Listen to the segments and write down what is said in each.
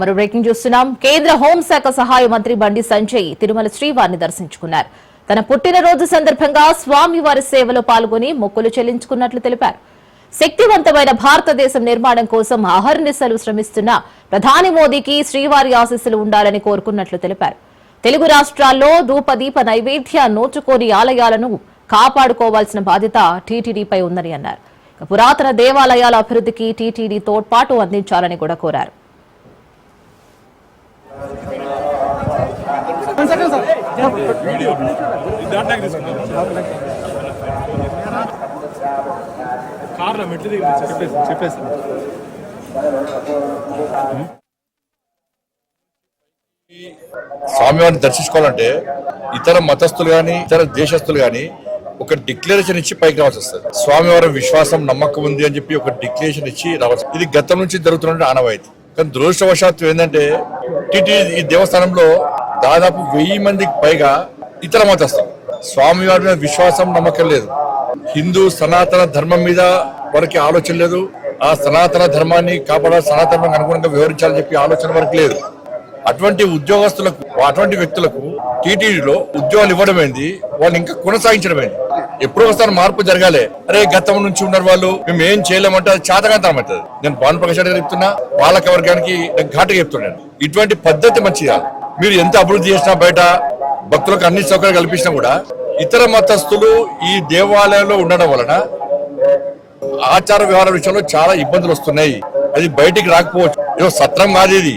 మరో బ్రేకింగ్ చూస్తున్నాం. కేంద్ర హోంశాఖ సహాయ మంత్రి బండి సంజయ్ తిరుమల శ్రీవారిని దర్శించుకున్నారు. తన పుట్టినరోజు సందర్భంగా స్వామివారి సేవలో పాల్గొని మొక్కులు చెల్లించుకున్నట్లు తెలిపారు. శక్తివంతమైన భారతదేశం నిర్మాణం కోసం అహర్నిశలు శ్రమిస్తున్న ప్రధాని మోదీకి శ్రీవారి ఆశీస్సులు ఉండాలని కోరుకున్నట్లు తెలిపారు. తెలుగు రాష్ట్రాల్లో ధూపదీప నైవేద్య నోచుకోని ఆలయాలను కాపాడుకోవాల్సిన బాధ్యత టీటీడీపై ఉందని అన్నారు. పురాతన దేవాలయాల అభివృద్ధికి టీటీడీ తోడ్పాటు అందించాలని కూడా కోరారు. కార్లో మెట్లు దిగి చెప్పేసి చెప్పేసి. స్వామివారిని దర్శించుకోవాలంటే ఇతర మతస్థులు గాని ఇతర దేశస్తులు గాని ఒక డిక్లరేషన్ ఇచ్చి పైకి రావాల్సి వస్తుంది. స్వామివారి విశ్వాసం నమ్మకం ఉంది అని చెప్పి ఒక డిక్లరేషన్ ఇచ్చి రావాల్సి ఇది గతం నుంచి జరుగుతున్న ఆనవాయితీ. కానీ దురదృష్టవశాత్తు ఏంటంటే టిటి ఈ దేవస్థానంలో దాదాపు వెయ్యి మందికి పైగా ఇతర మతస్థులు. స్వామివారి మీద విశ్వాసం నమ్మకం లేదు. హిందూ సనాతన ధర్మం మీద వారికి ఆలోచన లేదు. ఆ సనాతన ధర్మాన్ని కాపాడాలి సనాతన అనుగుణంగా వివరించాలని చెప్పి ఆలోచన వరకు లేదు. అటువంటి ఉద్యోగస్తులకు అటువంటి వ్యక్తులకు టీటీడీలో ఉద్యోగాలు ఇవ్వడం ఏంది? వాళ్ళు ఇంకా కొనసాగించడం ఏంది? ఎప్పుడు వస్తారు మార్పు జరగాలి. అరే గతం నుంచి ఉన్నారు వాళ్ళు. మేము ఏం చేయలేమంటే అది చాతకాంతరం అవుతుంది. నేను భాను ప్రకాష్ గారు చెప్తున్నా పాలక వర్గానికి ఘాటుగా చెప్తున్నాను. ఇటువంటి పద్ధతి మంచిగా మీరు ఎంత అభివృద్ధి చేసినా బయట భక్తులకు అన్ని సౌకర్యాలు కల్పించినా కూడా ఇతర మతస్థులు ఈ దేవాలయంలో ఉండడం వలన ఆచార వ్యవహార విషయంలో చాలా ఇబ్బందులు వస్తున్నాయి. అది బయటికి రాకపోవచ్చు. ఏదో సత్రం కాదు ఇది.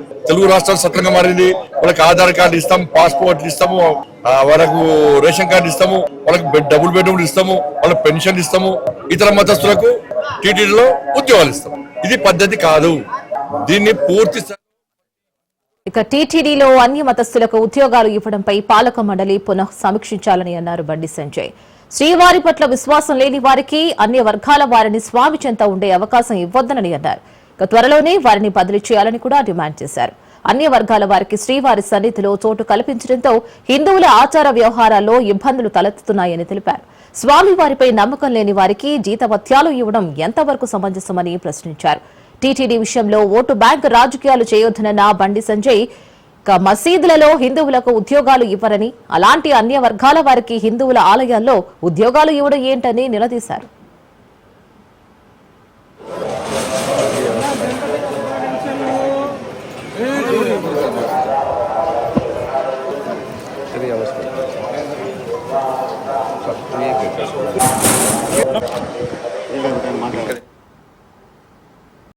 తెలుగు రాష్ట్రాలు సత్రంగా మారింది. వాళ్ళకి ఆధార్ కార్డు ఇస్తాము పాస్పోర్ట్లు ఇస్తాము వాళ్ళకు రేషన్ కార్డు ఇస్తాము వాళ్ళకి డబుల్ బెడ్రూమ్ ఇస్తాము వాళ్ళకి పెన్షన్ ఇస్తాము. ఇతర మతస్థులకు టీటీడీలో ఉద్యోగాలు ఇస్తాము. ఇది పద్ధతి కాదు. దీన్ని పూర్తి ఇక టీటీడీలో అన్ని మతస్థులకు ఉద్యోగాలు ఇవ్వడంపై పాలక మండలి పునః సమీక్షించాలని అన్నారు బండి సంజయ్. శ్రీవారి పట్ల విశ్వాసం లేని వారికి అన్ని వర్గాల వారిని స్వామి చెంత ఉండే అవకాశం ఇవ్వొద్దనని అన్నారు. త్వరలోనే వారిని బదిలీ చేయాలని కూడా డిమాండ్ చేశారు. అన్ని వర్గాల వారికి శ్రీవారి సన్నిధిలో చోటు కల్పించడంతో హిందువుల ఆచార వ్యవహారాల్లో ఇబ్బందులు తలెత్తుతున్నాయని తెలిపారు. స్వామి వారిపై నమ్మకం లేని వారికి జీతభత్యాలు ఇవ్వడం ఎంతవరకు సమంజసమని ప్రశ్నించారు. టీటీడీ విషయంలో ఓటు బ్యాంక్ రాజకీయాలు చేయొద్దనన్న బండి సంజయ్ మసీదులలో హిందువులకు ఉద్యోగాలు ఇవ్వరని అలాంటి అన్య వర్గాల వారికి హిందువుల ఆలయాల్లో ఉద్యోగాలు ఇవ్వడం ఏంటని నిలదీశారు. ಮಾತಾಡ್ತಾರೆ